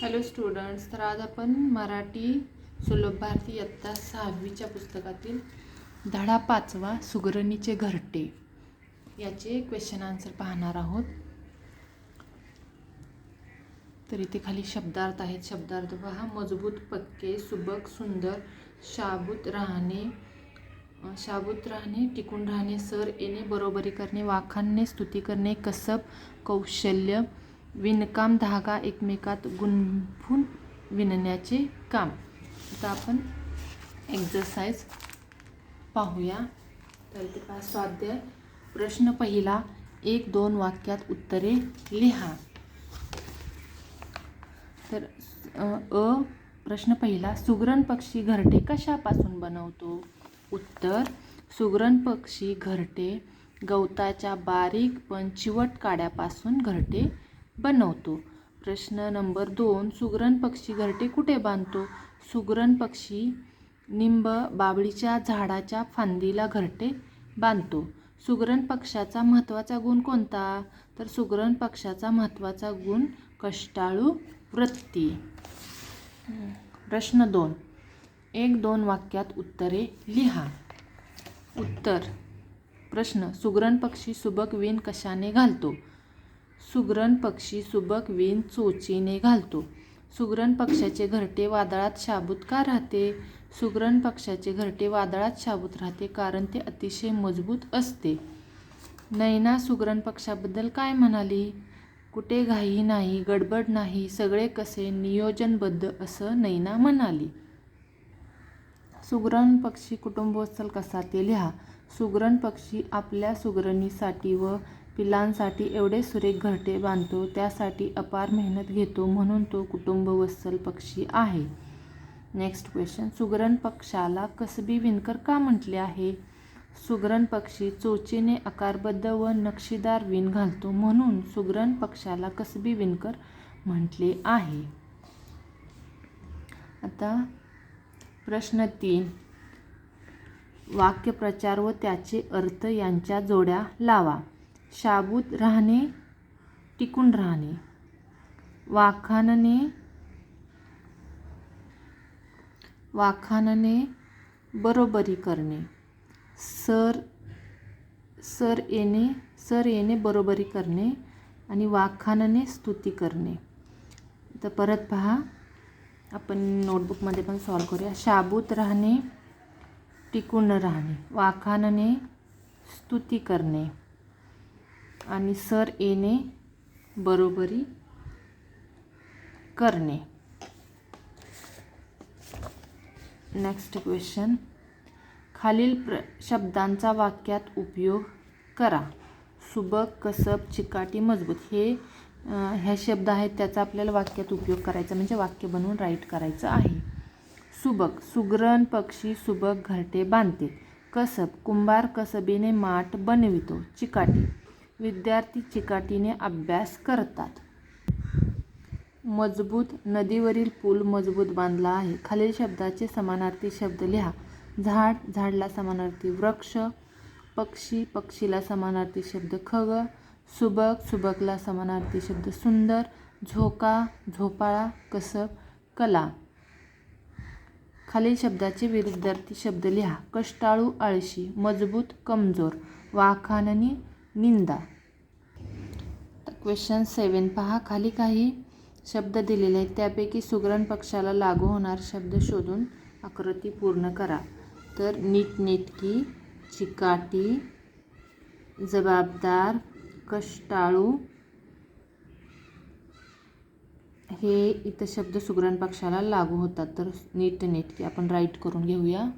Hello students तर आज आपण मराठी सुलभ भारती इयत्ता सहावीच्या पुस्तकातील धडा पाचवा सुगरणीचे घरटे याचे क्वेश्चन आन्सर पाहणार आहोत. तर इथे खाली शब्दार्थ आहेत. शब्दार्थ पहा. मजबूत पक्के सुबक सुंदर शाबूत राहणे शाबूत राहणे टिकून राहणे सर येणे बरोबरी करणे वाखाणणे स्तुती करणे कसब कौशल्य विणकाम धागा एकमेकात गुंफून विणण्याचे काम. आता आपण एक्झरसाइज पाहूया. तर ते पाच स्वाध्याय. प्रश्न पहिला एक दोन वाक्यात उत्तरे लिहा. तर अ अ, प्रश्न पहिला सुगरण पक्षी घरटे कशापासून बनवतो? उत्तर सुगरण पक्षी घरटे गवताच्या बारीक पण चिवट काड्यापासून घरटे बनवतो. प्रश्न नंबर दोन सुगरण पक्षी घरटे कुठे बांधतो? सुगरण पक्षी निंब बाबळीच्या झाडाच्या फांदीला घरटे बांधतो. सुगरण पक्षाचा महत्त्वाचा गुण कोणता? तर सुगरण पक्षाचा महत्त्वाचा गुण कष्टाळू वृत्ती. प्रश्न दोन. एक दोन वाक्यात उत्तरे लिहा. उत्तर. प्रश्न. सुगरण पक्षी सुबक विण कशाने घालतो? सुगरण पक्षी सुबक विण चोचीने घालतो. सुगरण पक्षाचे घरटे वादळात शाबूत का राहते? सुगरण पक्षाचे घरटे वादळात शाबूत राहते कारण ते अतिशय मजबूत असते. नैना सुगरण पक्षाबद्दल काय म्हणाली? कुठे घाई नाही गडबड नाही सगळे कसे नियोजनबद्ध असं नैना म्हणाली. सुगरण पक्षी कुटुंबोत्सल कसा ते लिहा. सुगरण पक्षी आपल्या सुगरणीसाठी व पिलांसाठी एवढे सुरेख घरटे बांधतो त्यासाठी अपार मेहनत घेतो म्हणून तो कुटुंबवत्सल पक्षी आहे. नेक्स्ट क्वेश्चन सुगरण पक्षाला कसबी विणकर का म्हटले आहे? सुगरण पक्षी चोचीने आकारबद्ध व नक्षीदार विण घालतो म्हणून सुगरण पक्षाला कसबी विणकर म्हटले आहे. आता प्रश्न तीन. वाक्यप्रचार व त्याचे अर्थ यांच्या जोड्या लावा. शाबूत राहणे टिकून राहणे. वाखाणणे वाखाणणे बरोबरी करणे. सर सर येणे सर येणे बरोबरी करणे आणि वाखाणणे स्तुती करणे. तर परत पहा आपण नोटबुकमध्ये पण सॉल्व करूया. शाबूत राहणे टिकून राहणे. वाखाणणे स्तुती करणे. आणि सर येणे बरोबरी करणे. नेक्स्ट क्वेश्चन खालील प्र शब्दांचा वाक्यात उपयोग करा. सुबक कसब चिकाटी मजबूत. हे ह्या शब्द आहेत त्याचा आपल्याला वाक्यात उपयोग करायचा म्हणजे वाक्य बनवून राईट करायचं आहे. सुबक सुगरण पक्षी सुबक घरटे बांधते. कसब कुंभार कसबीने माठ बनवितो. चिकाटी. विद्यार्थी चिकाटीने अभ्यास करतात. मजबूत नदीवरील पूल मजबूत बांधला आहे. खालील शब्दाचे समानार्थी शब्द लिहा. झाड झाडला समानार्थी वृक्ष पक्षी पक्षीला समानार्थी शब्द खग सुबक सुबकला समानार्थी शब्द सुंदर झोका झोपाळा कसब कला. खालील शब्दाचे विरुद्धार्थी शब्द लिहा. कष्टाळू आळशी मजबूत कमजोर वाखाणणी निंदा. क्वेश्चन सेवन पहा खाली काही शब्द दिलेले आहेत. त्यापैकी सुगरण पक्षाला लागू होणार शब्द शोधून आकृती पूर्ण करा. तर नीटनेटकी चिकाटी जबाबदार कष्टाळू हे इथं शब्द सुगरण पक्षाला लागू होतात. तर नीटनेटकी आपण राईट करून घेऊया.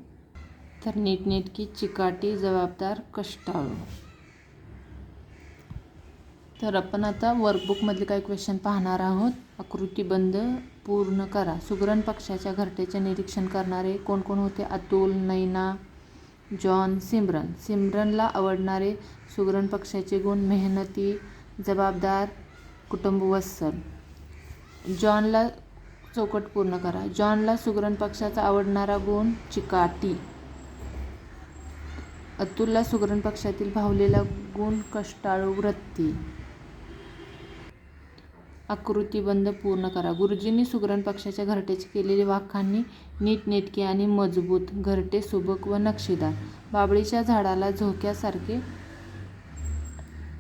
तर नीटनेटकी चिकाटी जबाबदार कष्टाळू. तर आपण आता वर्कबुकमधले काही क्वेश्चन पाहणार आहोत. आकृतीबंध पूर्ण करा. सुगरण पक्षाच्या घरटेचे निरीक्षण करणारे कोण कोण होते? अतुल नैना जॉन सिमरन. सिमरनला आवडणारे सुगरण पक्षाचे गुण मेहनती जबाबदार कुटुंबवत्सल. जॉनला चौकट पूर्ण करा. जॉनला सुगरण पक्षाचा आवडणारा गुण चिकाटी. अतुलला सुगरण पक्षातील भावलेला गुण कष्टाळू वृत्ती. आकृतीबंध पूर्ण करा. गुरुजींनी सुगरण पक्षाच्या घरट्याची केलेली वाखाणणी नीटनेटकी आणि मजबूत घरटे सुबक व नक्षीदार. बाबळीच्या झाडाला झोक्यासारखे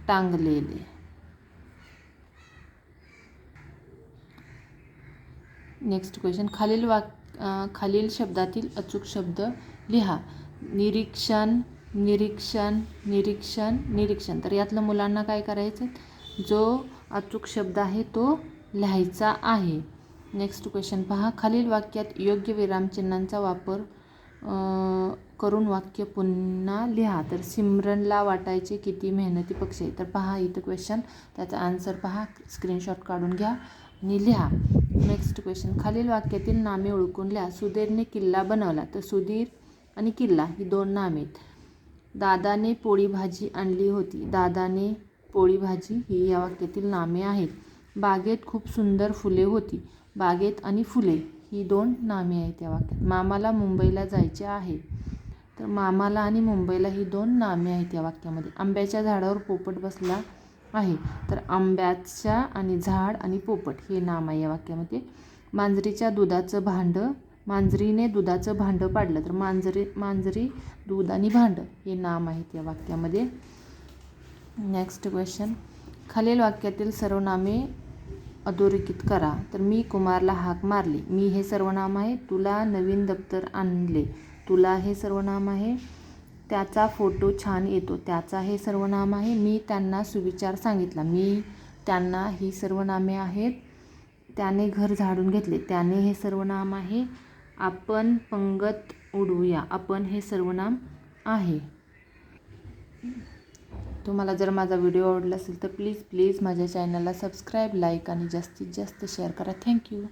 टांगलेले. नेक्स्ट क्वेश्चन खालील वाक खालील शब्दातील अचूक शब्द लिहा. निरीक्षण निरीक्षण निरीक्षण निरीक्षण. तर यातलं मुलांना काय करायचं जो अचूक शब्द आहे तो लिहायचा आहे. नेक्स्ट क्वेश्चन पहा. खालील वाक्यात योग्य विरामचिन्हांचा वापर करून वाक्य पुन्हा लिहा. तर सिमरनला वाटायचे किती मेहनती पक्षी आहे तर पहा इथं क्वेश्चन त्याचा आन्सर पहा. स्क्रीनशॉट काढून घ्या आणि लिहा. नेक्स्ट क्वेश्चन खालील वाक्यातील नामे ओळखून लिहा. सुधीरने किल्ला बनवला. तर सुधीर आणि किल्ला ही दोन नामे आहेत. दादाने पोळी भाजी आणली होती. दादाने पोळी भाजी ही या वाक्यातील नामे आहेत. बागेत खूप सुंदर फुले होती. बागेत आणि फुले ही दोन नामे आहेत या वाक्यात. मामाला मुंबईला जायचे आहे. तर मामाला आणि मुंबईला ही दोन नामे आहेत या वाक्यामध्ये. आंब्याच्या झाडावर पोपट बसला आहे. तर आंब्याच्या आणि झाड आणि पोपट हे नाम आहे या वाक्यामध्ये. मांजरीच्या दुधाचं भांडं मांजरीने दुधाचं भांडं पाडलं. तर मांजरी मांजरी दूध आणि भांडं हे नाम आहेत या वाक्यामध्ये. नेक्स्ट क्वेश्चन खालील वाक्यातील सर्वनामे अधोरेखित करा. तर मी कुमारला हाक मारली. मी हे सर्वनाम आहे. तुला नवीन दप्तर आणले. तुला हे सर्वनाम आहे. त्याचा फोटो छान येतो. त्याचा हे सर्वनाम आहे. मी त्यांना सुविचार सांगितला. मी त्यांना ही सर्वनामे आहेत. त्याने घर झाडून घेतले. त्याने हे सर्वनाम आहे. आपण पंगत उडवूया. आपण हे सर्वनाम आहे. तुम्हाला जर माझा व्हिडिओ आवडला असेल तर प्लीज प्लीज माझ्या चॅनलला सबस्क्राईब लाईक आणि जास्तीत जास्त शेअर करा. थँक्यू.